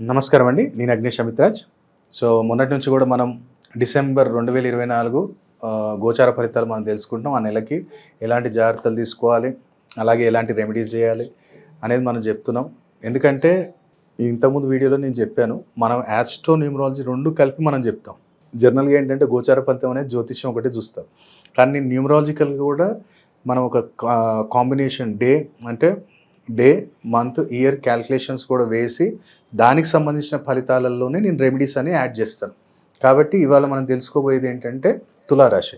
నమస్కారం అండి. నేను అగ్నేష్ అమిత్రాజ్. సో మొన్నటి నుంచి కూడా మనం డిసెంబర్ రెండు వేల ఇరవై నాలుగు గోచార ఫలితాలు మనం తెలుసుకుంటాం ఆ నెలకి ఎలాంటి జాగ్రత్తలు తీసుకోవాలి అలాగే ఎలాంటి రెమెడీస్ చేయాలి అనేది మనం చెప్తున్నాం. ఎందుకంటే ఇంతకుముందు వీడియోలో నేను చెప్పాను మనం యాస్ట్రో న్యూమరాలజీ రెండు కలిపి మనం చెప్తాం. జనరల్గా ఏంటంటే గోచార ఫలితం అనేది జ్యోతిష్యం ఒకటి చూస్తాం. కానీ న్యూమరాలజికల్గా కూడా మనం ఒక కాంబినేషన్ డే అంటే డే మంత్ ఇయర్ క్యాల్కులేషన్స్ కూడా వేసి దానికి సంబంధించిన ఫలితాలలోనే నేను రెమెడీస్ అని యాడ్ చేస్తాను. కాబట్టి ఇవాళ మనం తెలుసుకోబోయేది ఏంటంటే తులారాశి.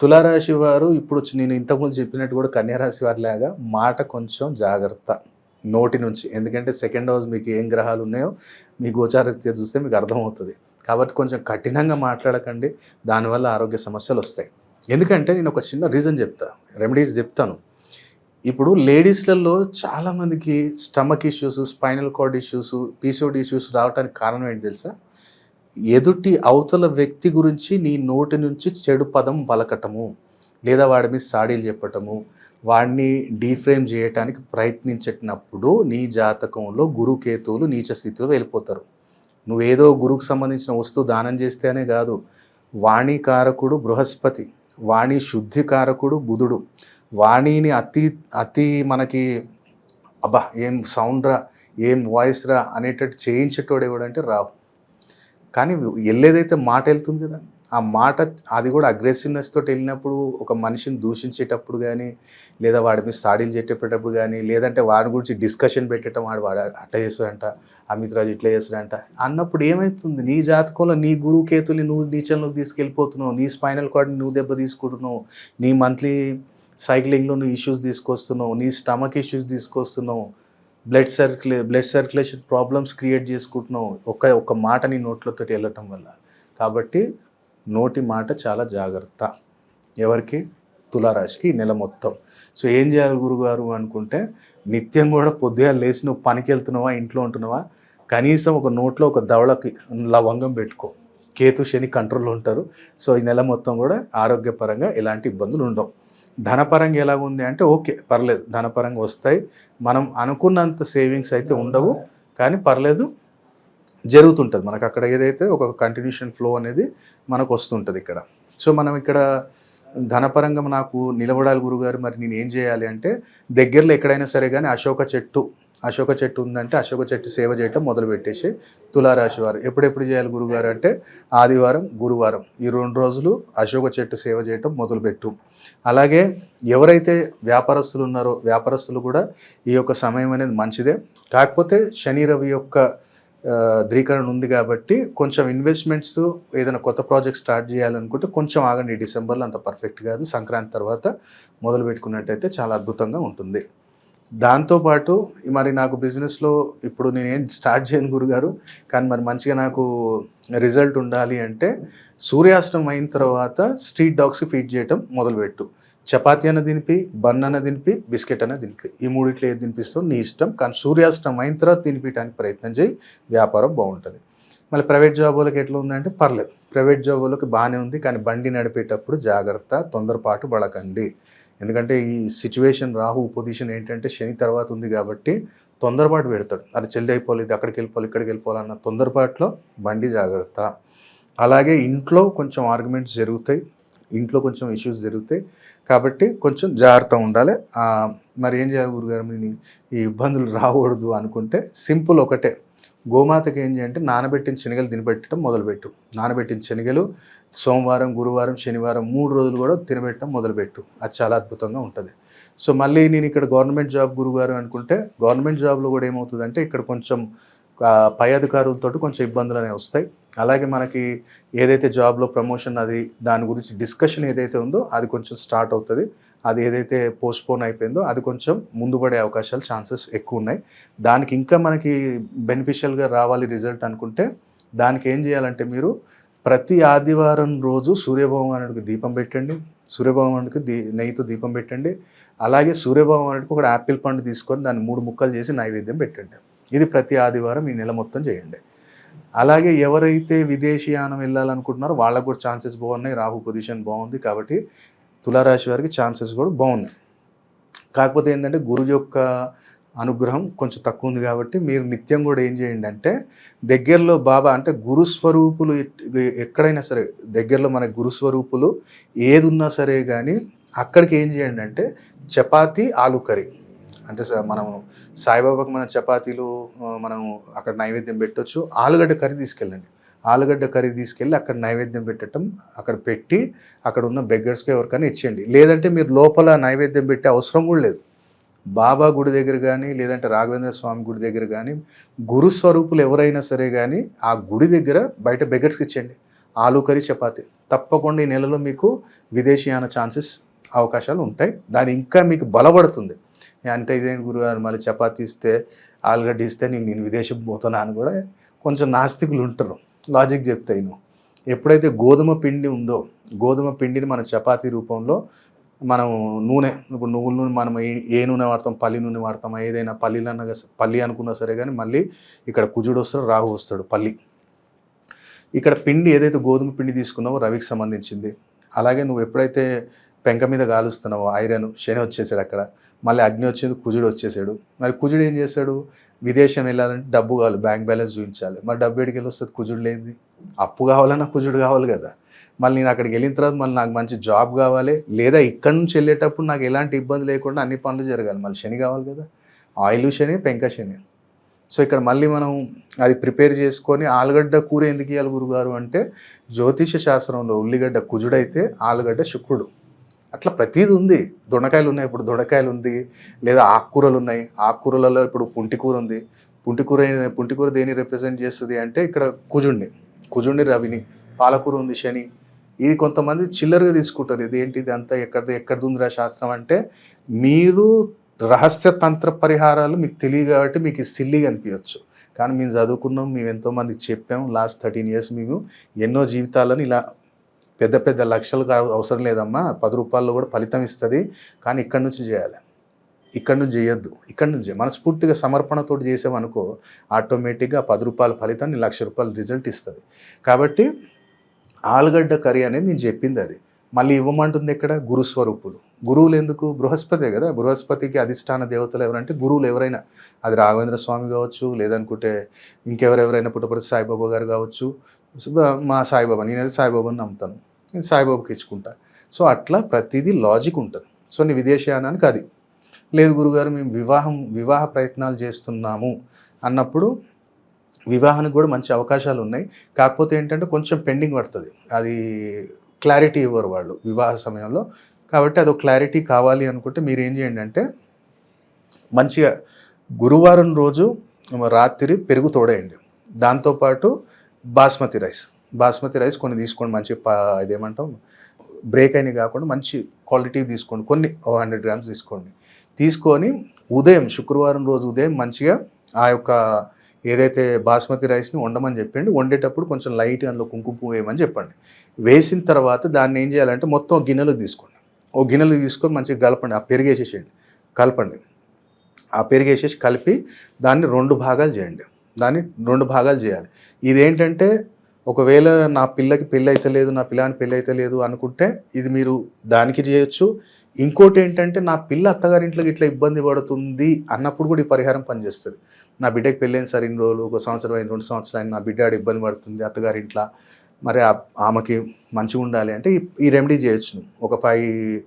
తులారాశి వారు ఇప్పుడు వచ్చి నేను ఇంతకుముందు చెప్పినట్టు కూడా కన్యారాశి వారి లాగా మాట కొంచెం జాగ్రత్త నోటి నుంచి. ఎందుకంటే సెకండ్ హౌస్ మీకు ఏం గ్రహాలు ఉన్నాయో మీ గోచారరీత్యా చూస్తే మీకు అర్థమవుతుంది. కాబట్టి కొంచెం కఠినంగా మాట్లాడకండి. దానివల్ల ఆరోగ్య సమస్యలు వస్తాయి. ఎందుకంటే నేను ఒక చిన్న రీజన్ చెప్తా రెమెడీస్ చెప్తాను. ఇప్పుడు లేడీస్లలో చాలామందికి stomach issues spinal cord issues PCOD issues రావడానికి కారణం ఏంటి తెలుసా? ఎదుటి అవతల వ్యక్తి గురించి నీ నోటి నుంచి చెడు పదం పలకటము లేదా వాడి మీద సాడీలు చెప్పటము వాడిని డీఫ్రేమ్ చేయటానికి ప్రయత్నించేటప్పుడు నీ జాతకంలో గురుకేతువులు నీచ స్థితిలో వెళ్ళిపోతారు. నువ్వేదో గురువుకు సంబంధించిన వస్తువు దానం చేస్తేనే కాదు. వాణికారకుడు బృహస్పతి వాణి శుద్ధికారకుడు బుధుడు. వాణిని అతి అతి మనకి అబ్బా ఏం సౌండ్ రా ఏం వాయిస్ రా అనేటట్టు చేయించేటోడు ఎవడంటే రావు. కానీ వెళ్ళేదైతే మాట వెళ్తుంది కదా ఆ మాట అది కూడా అగ్రెసివ్నెస్ తోటి వెళ్ళినప్పుడు ఒక మనిషిని దూషించేటప్పుడు కానీ లేదా వాడి మీద సాడీలు చెప్పేటప్పుడు కానీ లేదంటే వాడి గురించి డిస్కషన్ పెట్టడం వాడు వాడు అట్ట చేస్తాడంట అమిత్రాజు ఇట్లా చేస్తాడంట. అన్నప్పుడు ఏమవుతుంది నీ జాతకంలో నీ గురువు కేతుల్ని నువ్వు నీచంలోకి తీసుకెళ్ళిపోతున్నావు నీ స్పైనల్ కార్డ్ని నువ్వు దెబ్బ తీసుకుంటున్నావు నీ మంత్లీ సైక్లింగ్లో నువ్వు ఇష్యూస్ తీసుకొస్తున్నావు నీ స్టమక్ ఇష్యూస్ తీసుకొస్తున్నావు బ్లడ్ సర్క్యులే బ్లడ్ సర్క్యులేషన్ ప్రాబ్లమ్స్ క్రియేట్ చేసుకుంటున్నావు ఒక ఒక మాట నీ నోట్లతో వెళ్ళటం వల్ల. కాబట్టి నోటి మాట చాలా జాగ్రత్త. ఎవరికి? తులారాశికి నెల మొత్తం. సో ఏం చేయాలి గురుగారు అనుకుంటే నిత్యం కూడా పొద్దుగా లేచి నువ్వు పనికి వెళ్తున్నావా ఇంట్లో ఉంటున్నావా? కనీసం ఒక నోట్లో ఒక దవళకి లవంగం పెట్టుకో. కేతు శని కంట్రోల్లో ఉంటారు. సో ఈ నెల మొత్తం కూడా ఆరోగ్యపరంగా ఎలాంటి ఇబ్బందులు ఉండవు. ధనపరంగా ఎలా ఉంది అంటే ఓకే పర్లేదు. ధనపరంగా వస్తాయి. మనం అనుకున్నంత సేవింగ్స్ అయితే ఉండవు. కానీ పర్లేదు జరుగుతుంటుంది. మనకు అక్కడ ఏదైతే ఒక కంటిన్యూషన్ ఫ్లో అనేది మనకు వస్తుంటుంది ఇక్కడ. సో మనం ఇక్కడ ధనపరంగా నాకు నిలబడాలి గురుగారు మరి నేను ఏం చేయాలి అంటే దగ్గరలో ఎక్కడైనా సరే కానీ అశోక చెట్టు అశోక చెట్టు ఉందంటే అశోక చెట్టు సేవ చేయటం మొదలు పెట్టేసి తులారాశి వారు. ఎప్పుడెప్పుడు చేయాలి గురుగారు అంటే ఆదివారం గురువారం ఈ రెండు రోజులు అశోక చెట్టు సేవ చేయటం మొదలుపెట్టు. అలాగే ఎవరైతే వ్యాపారస్తులు ఉన్నారో వ్యాపారస్తులు కూడా ఈ యొక్క సమయం అనేది మంచిదే. కాకపోతే శని రవి యొక్క ధ్రీకరణ ధృవీకరణ ఉంది కాబట్టి కొంచెం ఇన్వెస్ట్మెంట్స్ ఏదైనా కొత్త ప్రాజెక్ట్ స్టార్ట్ చేయాలనుకుంటే కొంచెం ఆగండి. ఈ డిసెంబర్లో అంత పర్ఫెక్ట్ కాదు. సంక్రాంతి తర్వాత మొదలు పెట్టుకున్నట్టయితే చాలా అద్భుతంగా ఉంటుంది. దాంతోపాటు మరి నాకు బిజినెస్లో ఇప్పుడు నేనేం స్టార్ట్ చేయను గురుగారు కానీ మరి మంచిగా నాకు రిజల్ట్ ఉండాలి అంటే సూర్యాస్తమం అయిన తర్వాత స్ట్రీట్ డాగ్స్ ఫీడ్ చేయటం మొదలుపెట్టు. చపాతి అన్న దినిపి బన్ అన్న దినిపి బిస్కెట్ అన్న దినిపి ఈ మూడిట్లో ఏది తినిపిస్తావు నీ ఇష్టం కానీ సూర్యాస్తమం అయిన తర్వాత తినిపించడానికి ప్రయత్నం చేయి వ్యాపారం బాగుంటుంది. మళ్ళీ ప్రైవేట్ జాబ్ వాళ్ళకి ఎట్లా ఉందంటే పర్లేదు. ప్రైవేట్ జాబ్ వాళ్ళకి బాగానే ఉంది కానీ బండి నడిపేటప్పుడు జాగ్రత్త తొందరపాటు పడకండి. ఎందుకంటే ఈ సిచ్యువేషన్ రాహు పొజిషన్ ఏంటంటే శని తర్వాత ఉంది కాబట్టి తొందరపాటు పెడతాడు. అది చెల్లి అయిపోలేదు అక్కడికి వెళ్ళిపోవాలి ఇక్కడికి వెళ్ళిపోవాలన్న తొందరపాటులో బండి జాగ్రత్త. అలాగే ఇంట్లో కొంచెం ఆర్గ్యుమెంట్స్ జరుగుతాయి ఇంట్లో కొంచెం ఇష్యూస్ జరుగుతాయి కాబట్టి కొంచెం జాగ్రత్త ఉండాలి. మరి ఏం చేయాలి గురుగారు? ఈ ఇబ్బందులు రాకూడదు అనుకుంటే సింపుల్ ఒకటే. గోమాతకి ఏం చేయాలంటే నానబెట్టిన శనగలు తినబెట్టడం మొదలుపెట్టు. నానబెట్టిన శనగలు సోమవారం గురువారం శనివారం మూడు రోజులు కూడా తినబెట్టడం మొదలుపెట్టు. అది చాలా అద్భుతంగా ఉంటుంది. సో మళ్ళీ నేను ఇక్కడ గవర్నమెంట్ జాబ్ గురుగారు అనుకుంటే గవర్నమెంట్ జాబ్లో కూడా ఏమవుతుందంటే ఇక్కడ కొంచెం పై అధికారులతో కొంచెం ఇబ్బందులు అనేవి వస్తాయి. అలాగే మనకి ఏదైతే జాబ్లో ప్రమోషన్ అది దాని గురించి డిస్కషన్ ఏదైతే ఉందో అది కొంచెం స్టార్ట్ అవుతుంది. అది ఏదైతే పోస్ట్పోన్ అయిపోయిందో అది కొంచెం ముందు పడే అవకాశాలు ఛాన్సెస్ ఎక్కువ ఉన్నాయి. దానికి ఇంకా మనకి బెనిఫిషియల్గా రావాలి రిజల్ట్ అనుకుంటే దానికి ఏం చేయాలంటే మీరు ప్రతి ఆదివారం రోజు సూర్యభగవానుడికి దీపం పెట్టండి సూర్యభగవానుడికి దీ నెయ్యితో దీపం పెట్టండి అలాగే సూర్యభగవానుడికి ఒక యాపిల్ పండు తీసుకొని దాన్ని మూడు ముక్కలు చేసి నైవేద్యం పెట్టండి. ఇది ప్రతి ఆదివారం ఈ నెల మొత్తం చేయండి. అలాగే ఎవరైతే విదేశీయానం వెళ్ళాలనుకుంటున్నారో వాళ్ళకు కూడా ఛాన్సెస్ బాగున్నాయి రాహు పొజిషన్ బాగుంది కాబట్టి తులారాశి వారికి ఛాన్సెస్ కూడా బాగున్నాయి. కాకపోతే ఏంటంటే గురు యొక్క అనుగ్రహం కొంచెం తక్కువ ఉంది కాబట్టి మీరు నిత్యం కూడా ఏం చేయండి అంటే దగ్గరలో బాబా అంటే గురుస్వరూపులు ఎక్కడైనా సరే దగ్గరలో మన గురుస్వరూపులు ఏది ఉన్నా సరే కానీ అక్కడికి ఏం చేయండి అంటే చపాతి ఆలు కర్రీ. అంటే స- మనం సాయిబాబాకి మన చపాతీలు మనం అక్కడ నైవేద్యం పెట్టొచ్చు ఆలుగడ్డ కర్రీ తీసుకెళ్ళండి. ఆలుగడ్డ కర్రీ తీసుకెళ్ళి అక్కడ నైవేద్యం పెట్టడం అక్కడ పెట్టి అక్కడ ఉన్న బెగ్గర్స్కి ఎవరికైనా ఇచ్చేయండి. లేదంటే మీరు లోపల నైవేద్యం పెట్టే అవసరం కూడా లేదు. బాబా గుడి దగ్గర కానీ లేదంటే రాఘవేంద్ర స్వామి గుడి దగ్గర కానీ గురు స్వరూపులు ఎవరైనా సరే కానీ ఆ గుడి దగ్గర బయట బెగ్గర్స్కి ఇచ్చేయండి. ఆలు కర్రీ చపాతి. తప్పకుండా ఈ నెలలో మీకు విదేశీయాన ఛాన్సెస్ అవకాశాలు ఉంటాయి. దాని ఇంకా మీకు బలపడుతుంది. అంటే ఇదేంటి గురుగారు మళ్ళీ చపాతీ ఇస్తే ఆలుగడ్డ ఇస్తే నేను నేను విదేశం పోతున్నా అని కూడా కొంచెం నాస్తికులు ఉంటారు. లాజిక్ చెప్తాయి నువ్వు ఎప్పుడైతే గోధుమ పిండి ఉందో గోధుమ పిండిని మన చపాతీ రూపంలో మనం నూనె ఇప్పుడు నువ్వుల నూనె మనం ఏ- ఏ నూనె వాడతాం పల్లి నూనె వాడతాం ఏదైనా పల్లీలు అన్న పల్లి అనుకున్నా సరే కానీ మళ్ళీ ఇక్కడ కుజుడు వస్తాడు రాహు వస్తాడు పల్లి. ఇక్కడ పిండి ఏదైతే గోధుమ పిండి తీసుకున్నావో రవికి సంబంధించింది. అలాగే నువ్వు ఎప్పుడైతే పెంక మీద గాలుస్తున్నావు ఐరన్ శని వచ్చేసాడు అక్కడ. మళ్ళీ అగ్ని వచ్చింది కుజుడు వచ్చేసాడు. మరి కుజుడు ఏం చేశాడు? విదేశం వెళ్ళాలంటే డబ్బు కావాలి బ్యాంక్ బ్యాలెన్స్ చూపించాలి. మరి డబ్బు ఎడికి వెళ్ళి వస్తుంది కుజుడు లేనిది. అప్పు కావాలన్నా కుజుడు కావాలి కదా. మళ్ళీ నేను అక్కడికి వెళ్ళిన తర్వాత మళ్ళీ నాకు మంచి జాబ్ కావాలి. లేదా ఇక్కడ నుంచి వెళ్ళేటప్పుడు నాకు ఎలాంటి ఇబ్బంది లేకుండా అన్ని పనులు జరగాలి. మళ్ళీ శని కావాలి కదా. ఆయిల్ శని పెంక శని. సో ఇక్కడ మళ్ళీ మనం అది ప్రిపేర్ చేసుకొని ఆలుగడ్డ కూర ఎందుకు ఇవ్వాలి గురుగారు అంటే జ్యోతిష శాస్త్రంలో ఉల్లిగడ్డ కుజుడైతే ఆలుగడ్డ శుక్రుడు. అట్లా ప్రతిదీ ఉంది. దొండకాయలు ఉన్నాయి ఇప్పుడు దొండకాయలు ఉంది లేదా ఆకుకూరలు ఉన్నాయి ఆకుకూరలలో ఇప్పుడు పుంటికూర ఉంది పుంటికూర పుంటికూర దేని రిప్రజెంట్ చేస్తుంది అంటే ఇక్కడ కుజుడిని కుజుడిని రవిని. పాలకూర ఉంది శని. ఇది కొంతమంది చిల్లరగా తీసుకుంటారు. ఇది ఏంటి ఇది అంతా ఎక్కడిది ఎక్కడిది ఉందిరా శాస్త్రం అంటే మీరు రహస్య తంత్ర పరిహారాలు మీకు తెలియదు కాబట్టి మీకు సిల్లిగా అనిపించవచ్చు కానీ మేము చదువుకున్నాం మేము ఎంతోమంది చెప్పాం. లాస్ట్ థర్టీన్ ఇయర్స్ మేము ఎన్నో జీవితాలను ఇలా పెద్ద పెద్ద లక్షలు అవసరం లేదమ్మా. పది రూపాయల్లో కూడా ఫలితం ఇస్తుంది. కానీ ఇక్కడి నుంచి చేయాలి. ఇక్కడి నుంచి చేయొద్దు. ఇక్కడి నుంచి మనస్ఫూర్తిగా సమర్పణతో చేసామనుకో ఆటోమేటిక్గా పది రూపాయల ఫలితాన్ని లక్ష రూపాయల రిజల్ట్ ఇస్తుంది. కాబట్టి ఆలుగడ్డ కర్రీ అనేది నేను చెప్పింది అది. మళ్ళీ ఇవ్వమంటుంది ఎక్కడ? గురుస్వరూపులు గురువులు ఎందుకు? బృహస్పతే కదా. బృహస్పతికి అధిష్టాన దేవతలు ఎవరంటే గురువులు ఎవరైనా. అది రాఘవేంద్ర స్వామి కావచ్చు లేదనుకుంటే ఇంకెవరెవరైనా పుట్టపర్తి సాయిబాబా గారు కావచ్చు. మా సాయిబాబా. నేనైతే సాయిబాబాని నమ్ముతాను. నేను సాయిబాబుకి ఇచ్చుకుంటా. సో అట్లా ప్రతిదీ లాజిక్ ఉంటుంది. సో నీ విదేశయానానికి అది. లేదు గురుగారు మేము వివాహం వివాహ ప్రయత్నాలు చేస్తున్నాము అన్నప్పుడు వివాహానికి కూడా మంచి అవకాశాలు ఉన్నాయి. కాకపోతే ఏంటంటే కొంచెం పెండింగ్ పడుతుంది. అది క్లారిటీ ఇవ్వరు వాళ్ళు వివాహ సమయంలో. కాబట్టి అదొక క్లారిటీ కావాలి అనుకుంటే మీరు ఏం చేయండి అంటే మంచిగా గురువారం రోజు రాత్రి పెరుగు తోడేయండి. దాంతోపాటు బాస్మతి రైస్. బాస్మతి రైస్ కొన్ని తీసుకోండి మంచి ఇదేమంటాం బ్రేక్ అయినవి కాకుండా మంచి క్వాలిటీ తీసుకోండి. కొన్ని హండ్రెడ్ గ్రామ్స్ తీసుకోండి. తీసుకొని ఉదయం శుక్రవారం రోజు ఉదయం మంచిగా ఆ యొక్క ఏదైతే బాస్మతి రైస్ని వండమని చెప్పండి వండేటప్పుడు కొంచెం లైట్ అందులో కుంకుమ పువ్వు వేయమని చెప్పండి. వేసిన తర్వాత దాన్ని ఏం చేయాలంటే మొత్తం గిన్నెలు తీసుకోండి. ఒక గిన్నెలు తీసుకొని మంచిగా కలపండి ఆ పెరిగేసేసేయండి కలపండి. ఆ పెరుగు వేసేసి కలిపి దాన్ని రెండు భాగాలు చేయండి. దాన్ని రెండు భాగాలు చేయాలి. ఇదేంటంటే ఒకవేళ నా పిల్లకి పెళ్ళి అయితే లేదు నా పిల్లని పెళ్ళి అయితే లేదు అనుకుంటే ఇది మీరు దానికి చేయొచ్చు. ఇంకోటి ఏంటంటే నా పిల్ల అత్తగారింట్లోకి ఇట్లా ఇబ్బంది పడుతుంది అన్నప్పుడు కూడా ఈ పరిహారం పనిచేస్తుంది. నా బిడ్డకి పెళ్ళైన సార్ ఇన్ని రోజులు ఒక సంవత్సరం అయింది రెండు సంవత్సరాలు అయింది నా బిడ్డ ఆడ ఇబ్బంది పడుతుంది అత్తగారింట్లో మరి ఆమెకి మంచిగా ఉండాలి అంటే ఈ- రెమెడీ చేయొచ్చు. ఒక ఫైవ్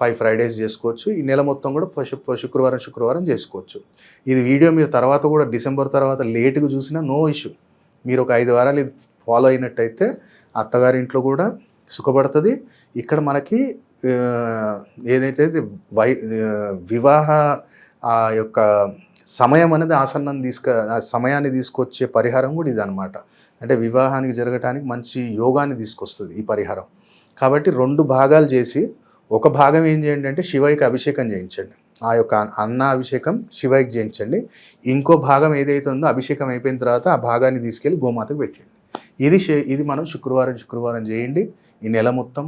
ఫైవ్ ఫ్రైడేస్ చేసుకోవచ్చు. ఈ నెల మొత్తం కూడా శుక్రవారం శుక్రవారం చేసుకోవచ్చు. ఇది వీడియో మీరు తర్వాత కూడా డిసెంబర్ తర్వాత లేటుగా చూసినా నో ఇష్యూ. మీరు ఒక ఐదు వారాలు ఫాలో అయినట్టయితే అత్తగారింట్లో కూడా సుఖపడుతుంది. ఇక్కడ మనకి ఏదైతే వై వివాహ ఆ యొక్క సమయం అనేది ఆసన్నం తీసుక ఆ సమయాన్ని తీసుకొచ్చే పరిహారం కూడా ఇది అనమాట అంటే వివాహానికి జరగటానికి మంచి యోగాన్ని తీసుకొస్తుంది ఈ పరిహారం. కాబట్టి రెండు భాగాలు చేసి ఒక భాగం ఏం చేయండి అంటే శివయ్యకి అభిషేకం చేయించండి. ఆ యొక్క అన్న అభిషేకం శివయ్యకి చేయించండి. ఇంకో భాగం ఏదైతే ఉందో అభిషేకం అయిపోయిన తర్వాత ఆ భాగాన్ని తీసుకెళ్ళి గోమాతకు పెట్టండి. ఇది ఇది మనం శుక్రవారం శుక్రవారం చేయండి. ఈ నెల మొత్తం.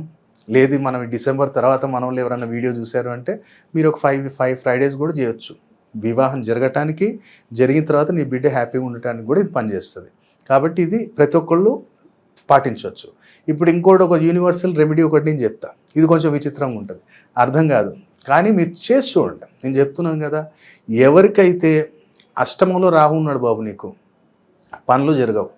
లేదు మనం డిసెంబర్ తర్వాత మనం ఎవరైనా వీడియో చూశారు అంటే మీరు ఒక ఫైవ్ ఫైవ్ ఫ్రైడేస్ కూడా చేయొచ్చు. వివాహం జరగటానికి జరిగిన తర్వాత నీ బిడ్డ హ్యాపీగా ఉండటానికి కూడా ఇది పనిచేస్తుంది. కాబట్టి ఇది ప్రతి ఒక్కళ్ళు పాటించవచ్చు. ఇప్పుడు ఇంకోటి ఒక యూనివర్సల్ రెమెడీ ఒకటి నేను చెప్తా. ఇది కొంచెం విచిత్రంగా ఉంటుంది. అర్థం కాదు. కానీ మీరు చేసి చూడండి. నేను చెప్తున్నాను కదా ఎవరికైతే అష్టమంలో రాహు ఉన్నాడు బాబు నీకు పనులు జరగవు.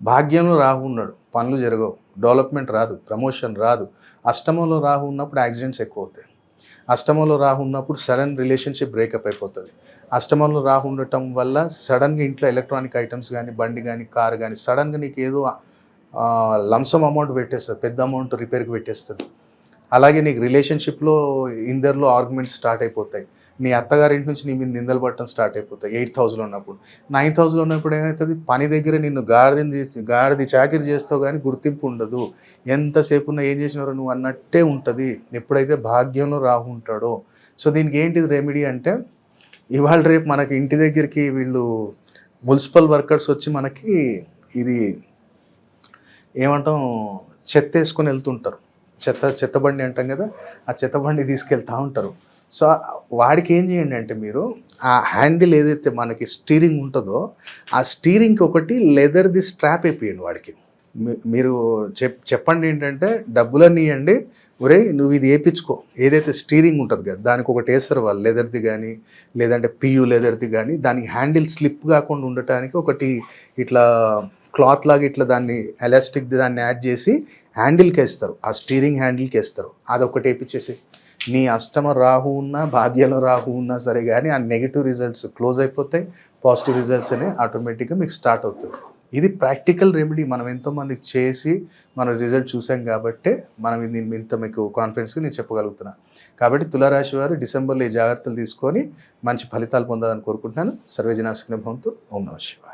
భాగ్యంలో రాహు ఉన్నాడు. పనులు జరగవు. డెవలప్మెంట్ రాదు. ప్రమోషన్ రాదు. అష్టమంలో రాహు ఉన్నప్పుడు యాక్సిడెంట్స్ ఎక్కువ అవుతాయి అష్టమంలో రాహు ఉన్నప్పుడు సడన్ రిలేషన్షిప్ బ్రేకప్ అయిపోతుంది. అష్టమంలో రాహు ఉండటం వల్ల సడన్గా ఇంట్లో ఎలక్ట్రానిక్ ఐటమ్స్ కానీ బండి కానీ కారు కానీ సడన్గా నీకు ఏదో లంసమ్ అమౌంట్ పెట్టేస్తుంది. పెద్ద అమౌంట్ రిపేర్కి పెట్టేస్తుంది. అలాగే నీకు రిలేషన్షిప్లో ఇందరిలో ఆర్గ్యుమెంట్స్ స్టార్ట్ అయిపోతాయి. నీ అత్తగారింటి నుంచి నీ మీద నిందలు పట్టడం స్టార్ట్ అయిపోతాయి. ఎయిట్ థౌజండ్ ఉన్నప్పుడు. నైన్ థౌజండ్ ఉన్నప్పుడు ఏమవుతుంది పని దగ్గర నిన్ను గాడిదని చేసి గాడిది చాకిరి చేస్తావు కానీ గుర్తింపు ఉండదు. ఎంతసేపు ఉన్నా ఏం చేసినారో నువ్వు అన్నట్టే ఉంటుంది. ఎప్పుడైతే భాగ్యంలో రాహు ఉంటాడో. సో దీనికి ఏంటిది రెమెడీ అంటే ఇవాళ రేపు మనకి ఇంటి దగ్గరికి వీళ్ళు మున్సిపల్ వర్కర్స్ వచ్చి మనకి ఇది ఏమంటాం? చెత్త వేసుకొని వెళ్తుంటారు. చెత్త చెత్తబండి అంటాం కదా? ఆ చెత్తబండి తీసుకెళ్తూ ఉంటారు. సో వాడికి ఏం చేయండి అంటే మీరు ఆ హ్యాండిల్ ఏదైతే మనకి స్టీరింగ్ ఉంటుందో ఆ స్టీరింగ్కి ఒకటి లెదర్ది స్ట్రాప్ అయిపోయండి వాడికి. మీరు చెప్ చెప్పండి ఏంటంటే డబ్బులన్నీ ఇవ్వండి ఒరే నువ్వు ఇది వేయించుకో ఏదైతే స్టీరింగ్ ఉంటుంది కదా దానికి ఒకటి వేస్తారు వాళ్ళు. లెదర్ది కానీ లేదంటే పియు లెదర్ది కానీ దానికి హ్యాండిల్ స్లిప్ కాకుండా ఉండటానికి ఒకటి ఇట్లా క్లాత్ లాగా ఇట్లా దాన్ని ఎలాస్టిక్ దాన్ని యాడ్ చేసి హ్యాండిల్కి వేస్తారు ఆ స్టీరింగ్ హ్యాండిల్కి వేస్తారు అదొకటి వేయించేసి నీ అష్టమ రాహు ఉన్నా భాగ్యంలో రాహు ఉన్నా సరే కానీ ఆ నెగిటివ్ రిజల్ట్స్ క్లోజ్ అయిపోతాయి పాజిటివ్ రిజల్ట్స్ అనే ఆటోమేటిక్గా మీకు స్టార్ట్ అవుతుంది ఇది ప్రాక్టికల్ రెమెడీ మనం ఎంతోమందికి చేసి మన రిజల్ట్ చూసాం కాబట్టి మనం దీన్ని ఇంత మీకు కాన్ఫిడెన్స్గా నేను చెప్పగలుగుతున్నా. కాబట్టి తులారాశి వారు డిసెంబర్లో ఈ జాగ్రత్తలు తీసుకొని మంచి ఫలితాలు పొందాలని కోరుకుంటున్నాను. సర్వేజనాశకుని భవంతు. ఓం నమ శివ